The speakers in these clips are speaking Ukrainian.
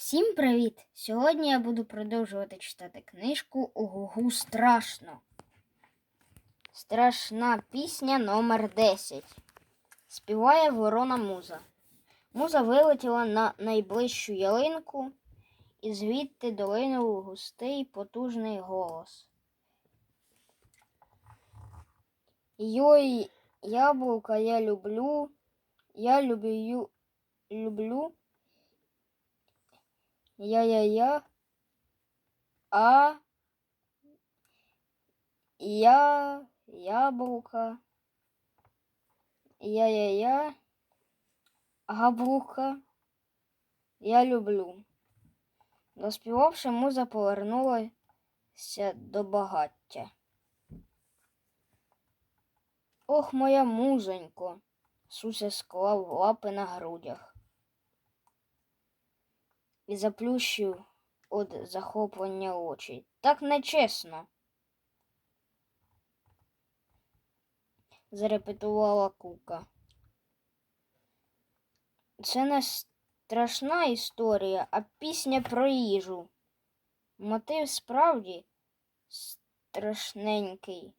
Всім привіт! Сьогодні я буду продовжувати читати книжку Угугу страшно. Страшна пісня номер 10. Співає ворона муза. Муза вилетіла на найближчу ялинку, і звідти долинув густий потужний голос. Йой, яблука я люблю, я люблю, люблю. Я-я-я. А. Я. Яблука. Я-я-я. Габлука. Я люблю. Доспівавши, муза повернулася до багаття. Ох, моя музонько. Суся склав лапи на грудях і заплющив від захоплення очі. Так нечесно. зарепетувала кука. Це не страшна історія, а пісня про їжу. Мотив справді страшненький.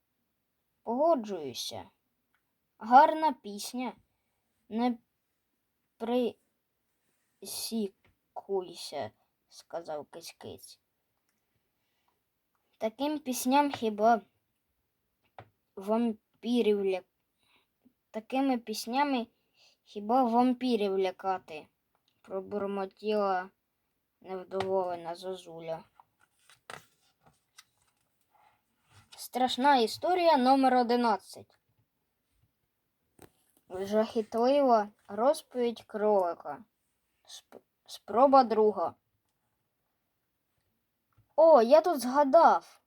Погоджуюся. Гарна пісня. Не присік куйся, сказав кись-кись. Таким пісням хіба вампірів ля... Такими піснями хіба вампірів лякати, пробурмотіла невдоволена зозуля. Страшна історія номер 11. Жахітлива розповідь кролика. Сп... Спроба друга. О, я тут згадав,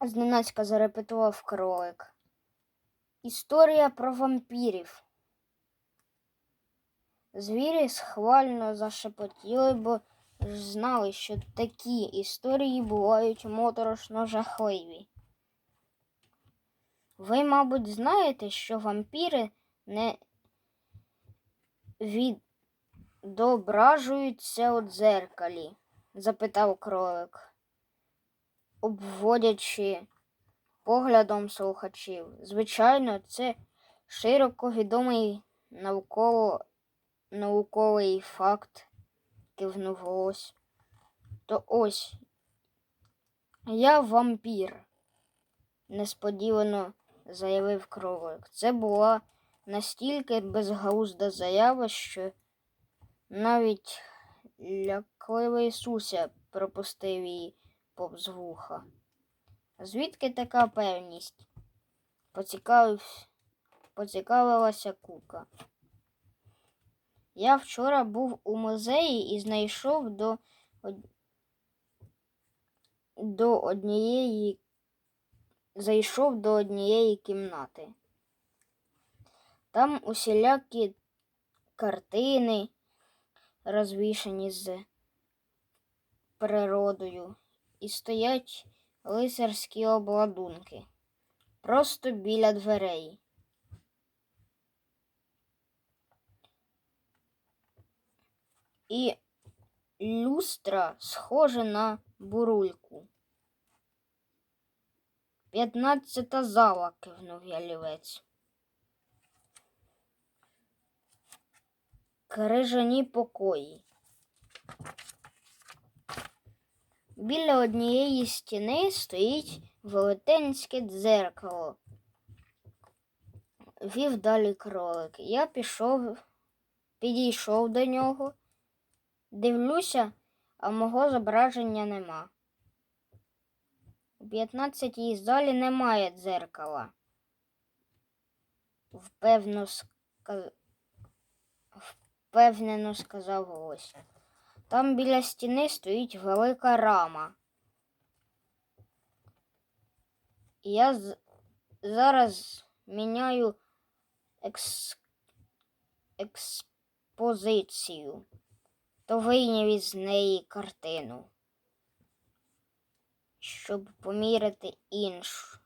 зненацька зарепетував кролик. Історія про вампірів. Звірі схвально зашепотіли, бо ж знали, що такі історії бувають моторошно жахливі. Ви, мабуть, знаєте, що вампіри не від Дображуються у дзеркалі? запитав кролик, обводячи поглядом слухачів. Звичайно, це широко відомий навколо науковий факт, кивнув ось. То ось я вампір, несподівано заявив кролик. Це була настільки безглузда заява, що навіть лякливий Суся пропустив її повз вуха. Звідки така певність? Поцікавив... Поцікавилася кука. Я вчора був у музеї і знайшов до, до однієї зайшов до однієї кімнати. Там усілякі картини розвішані з природою, і стоять лицарські обладунки просто біля дверей. І люстра схожа на бурульку. П'ятнадцята зала, кивнув ялівець. Крижані покої. Біля однієї стіни стоїть велетенське дзеркало. Вів далі кролик. Я пішов, підійшов до нього, дивлюся, а мого зображення нема. У 15-й залі немає дзеркала. Впевно, сказ впевнено сказав гость. Там біля стіни стоїть велика рама. І я з... зараз міняю екс... експозицію, то вийняв із неї картину, щоб поміряти іншу,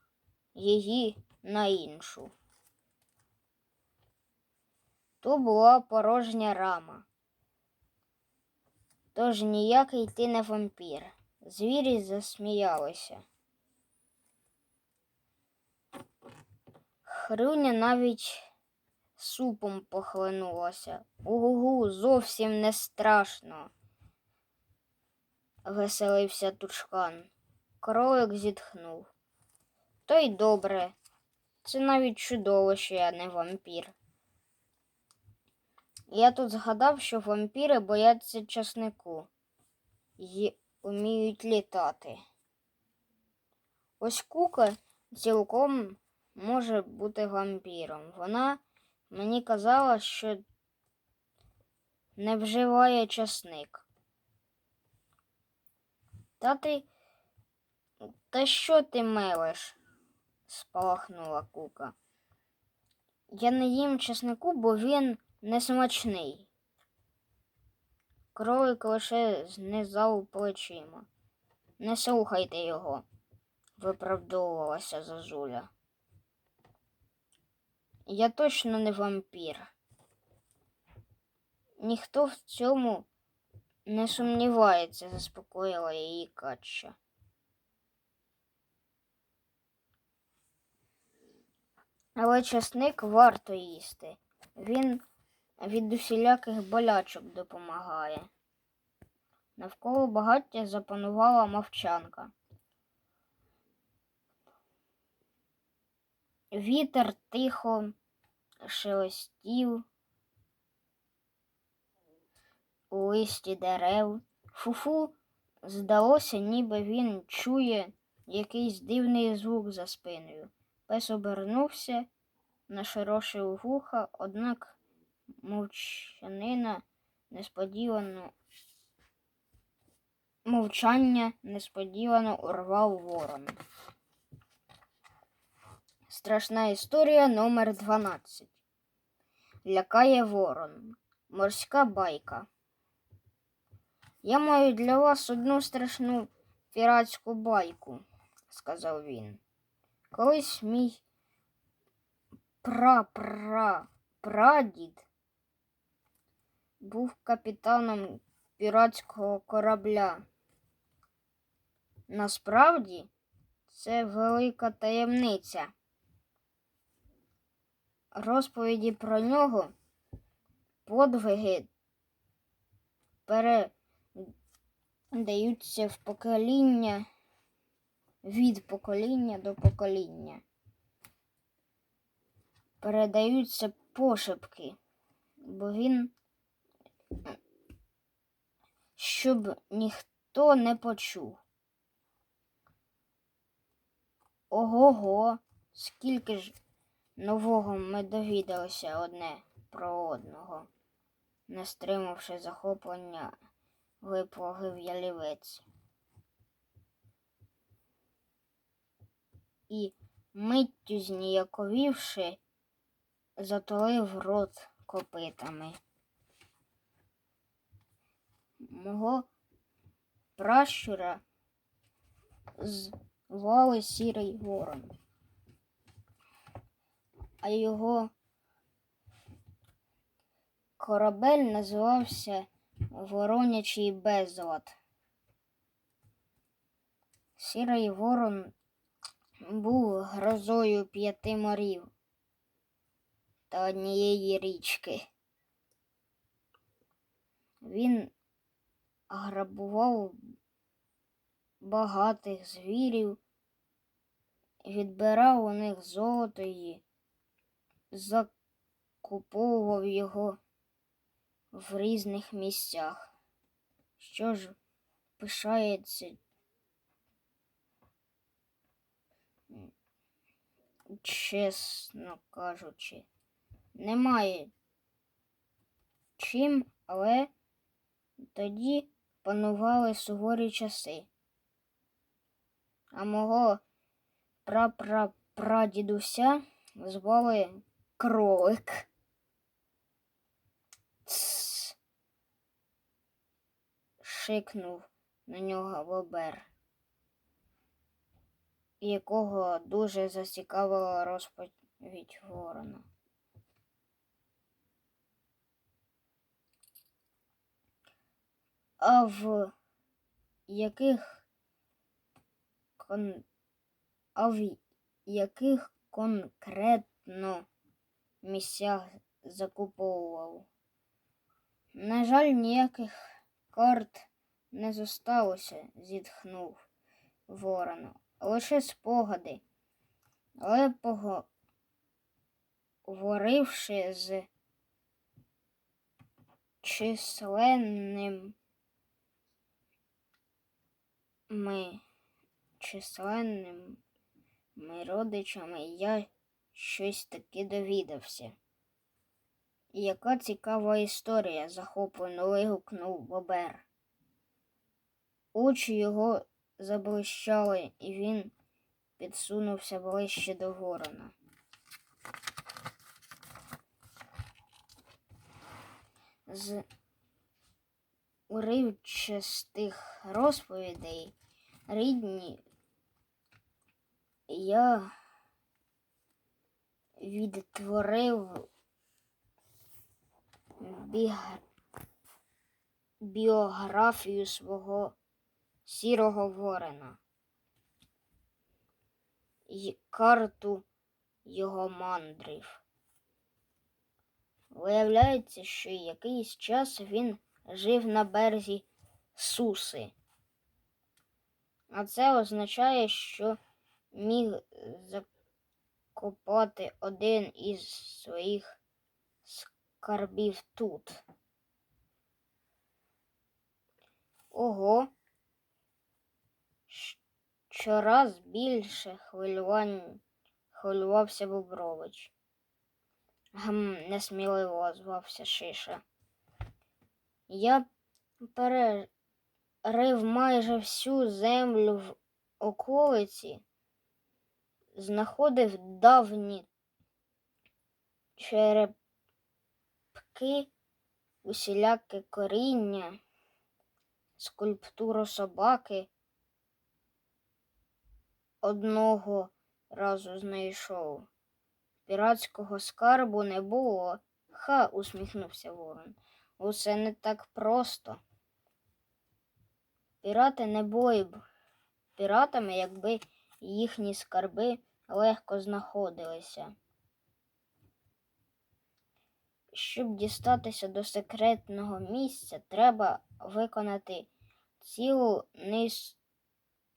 її на іншу. То була порожня рама. Тож ніякий ти не вампір. Звірі засміялися. Хруня навіть супом похлинулася. Угу, зовсім не страшно. Веселився тучкан. Кролик зітхнув. То й добре. Це навіть чудово, що я не вампір. Я тут згадав, що вампіри бояться часнику і вміють літати. Ось кука цілком може бути вампіром. Вона мені казала, що не вживає часник. Та ти. Та що ти мелеш? спалахнула кука. Я не їм чеснику, бо він несмачний. Кролик лише знизав плечима. Не слухайте його, виправдовувалася зазуля. Я точно не вампір. Ніхто в цьому не сумнівається, заспокоїла її Катя. Але часник варто їсти. Він від усіляких болячок допомагає. Навколо багаття запанувала мовчанка. Вітер тихо шелестів у листі дерев. Фуфу здалося, ніби він чує якийсь дивний звук за спиною. Пес обернувся, нашорошив вуха, однак мовчанина несподівано мовчання несподівано урвав ворон. Страшна історія номер 12. Лякає ворон. Морська байка. Я маю для вас одну страшну піратську байку, сказав він. Колись мій пра-пра-прадід був капітаном піратського корабля. Насправді це велика таємниця. Розповіді про нього, подвиги передаються в покоління від покоління до покоління. Передаються пошепки, бо він, щоб ніхто не почув. Ого-го, скільки ж нового ми довідалися одне про одного, не стримавши захоплення, виплогив ялівець. І, миттю зніяковівши, затулив рот копитами. Мого пращура звали сірий ворон, а його корабель називався Воронячий безлад. Сірий ворон був грозою п'яти морів та однієї річки. Він грабував багатих звірів, відбирав у них золото і закуповував його в різних місцях. Що ж пишається чесно кажучи, немає чим, але тоді панували суворі часи. А мого прапрапрадідуся звали кролик. Тс. Шикнув на нього бобер якого дуже зацікавила розповідь Ворона. А в яких кон... а в яких конкретно місцях закуповував? На жаль, ніяких карт не зосталося, зітхнув ворон. Лише спогади. Але поговоривши з численним ми численними родичами я щось таки довідався. Яка цікава історія, захоплено вигукнув Бобер. Очі його заблищали, і він підсунувся ближче до ворона. З уривчастих розповідей рідні я відтворив біографію свого сірого ворона і карту його мандрів. Виявляється, що якийсь час він жив на березі Суси. А це означає, що міг закопати один із своїх скарбів тут. Ого. Щораз більше хвилювань хвилювався Бобрович. Гм, несміливо озвався Шиша. Я перерив майже всю землю в околиці, знаходив давні черепки, усіляке коріння, скульптуру собаки. Одного разу знайшов. Піратського скарбу не було. Ха, усміхнувся Ворон. Усе не так просто. Пірати не були б піратами, якби їхні скарби легко знаходилися. Щоб дістатися до секретного місця, треба виконати цілу низ...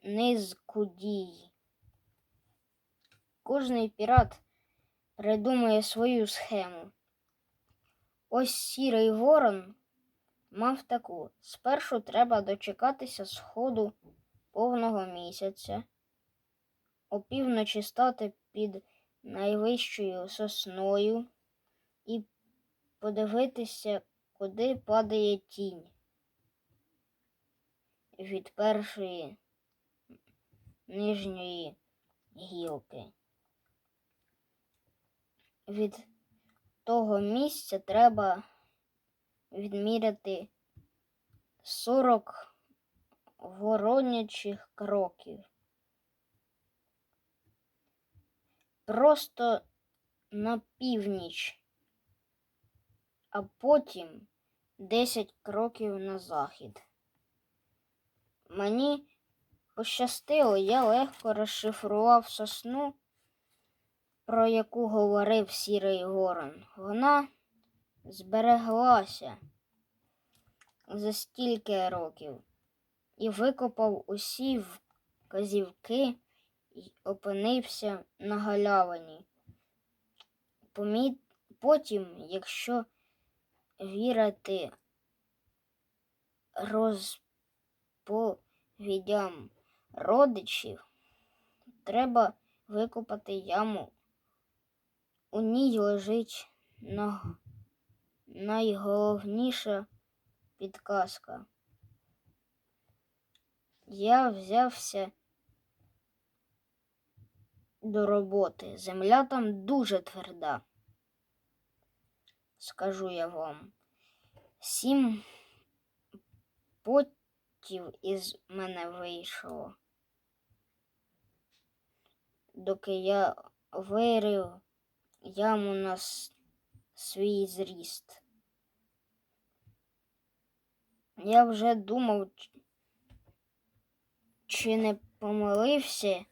низку дій. Кожний пірат придумує свою схему. Ось сірий ворон мав таку. Спершу треба дочекатися сходу повного місяця, опівночі стати під найвищою сосною і подивитися, куди падає тінь від першої нижньої гілки. Від того місця треба відміряти 40 воронячих кроків. Просто на північ, а потім 10 кроків на захід. Мені пощастило, я легко розшифрував сосну, про яку говорив сірий горон. Вона збереглася за стільки років і викопав усі вказівки і опинився на галявині. Потім, якщо вірити розповідям родичів, треба викопати яму. У ній лежить на... найголовніша підказка. Я взявся до роботи. Земля там дуже тверда. Скажу я вам. Сім потів із мене вийшло, доки я вирив яму на свій зріст. Я вже думав, чи не помилився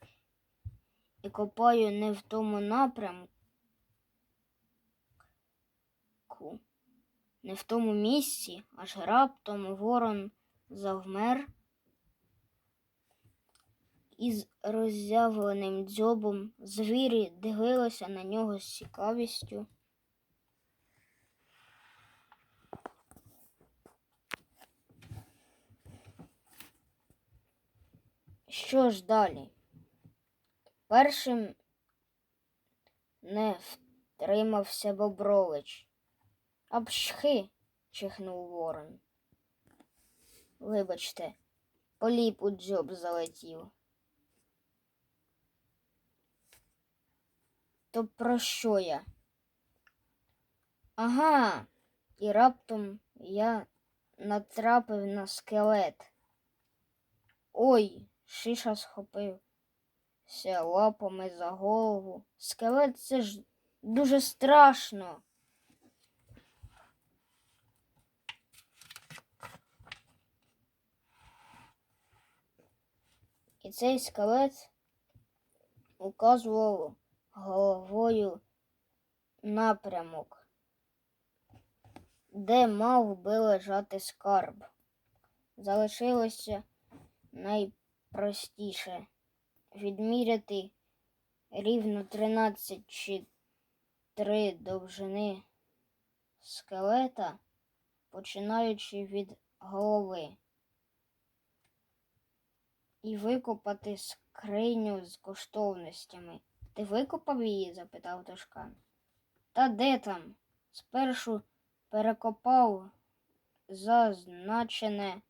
і копаю не в тому напрямку, не в тому місці, аж раптом ворон завмер із роззявленим дзьобом звірі дивилися на нього з цікавістю. Що ж далі? Першим не втримався Бобрович. Апшхи, чихнув ворон. Вибачте, поліп у дзьоб залетів. То про що я? Ага, і раптом я натрапив на скелет. Ой, шиша схопився лапами за голову. Скелет це ж дуже страшно. І цей скелет указував головою напрямок, де мав би лежати скарб. Залишилося найпростіше відміряти рівно 13 чи 3 довжини скелета, починаючи від голови, і викопати скриню з коштовностями. Ти викопав її? запитав Тошкан. Та де там? Спершу перекопав зазначене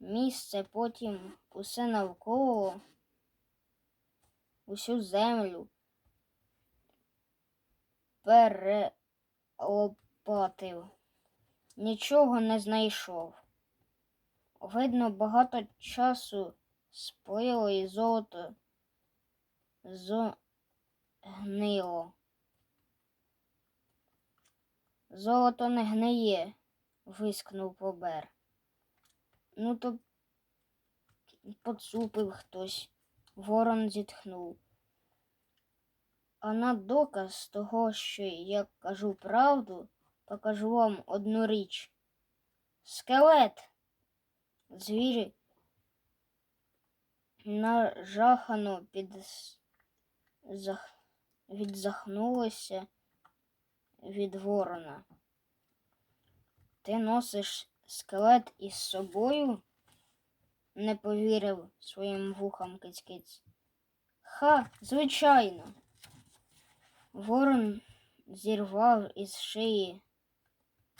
місце, потім усе навколо, усю землю перелопатив. Нічого не знайшов. Видно, багато часу сплило і золото згнило. Золото не гниє, вискнув побер. Ну, то поцупив хтось. Ворон зітхнув. А на доказ того, що я кажу правду, покажу вам одну річ. Скелет. Звірі нажахано під... зах... відзахнулося від ворона. Ти носиш скелет із собою? не повірив своїм вухам кицькиць. Ха, звичайно. Ворон зірвав із шиї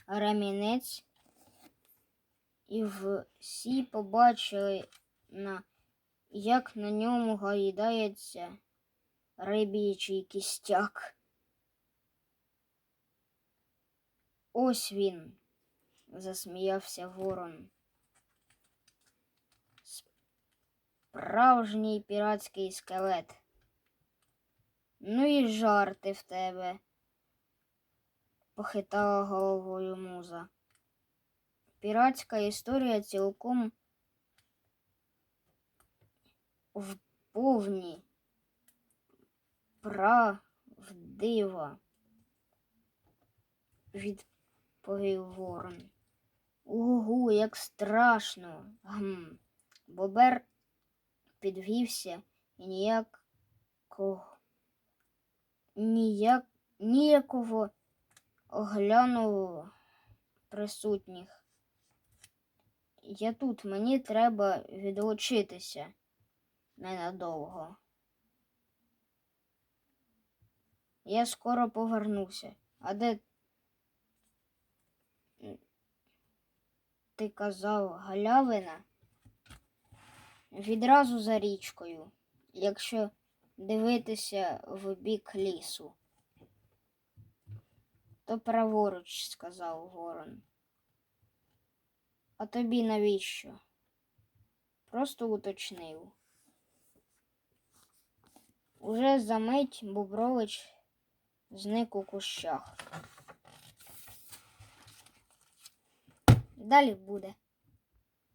ремінець, і всі побачили, як на ньому гайдається риб'ячий кістяк. Ось він, засміявся ворон. Справжній піратський скелет. Ну і жарти в тебе, похитала головою муза. Піратська історія цілком вповні правдива, відповів ворон. Угу, як страшно. Гм. Бобер підвівся і ніякого, ніяк, ніяково оглянув присутніх. Я тут, мені треба відлучитися ненадовго. Я скоро повернуся. А де ти казав галявина? Відразу за річкою, якщо дивитися в бік лісу. То праворуч, сказав ворон. А тобі навіщо? Просто уточнив. Уже за мить Бобрович зник у кущах. Далі буде.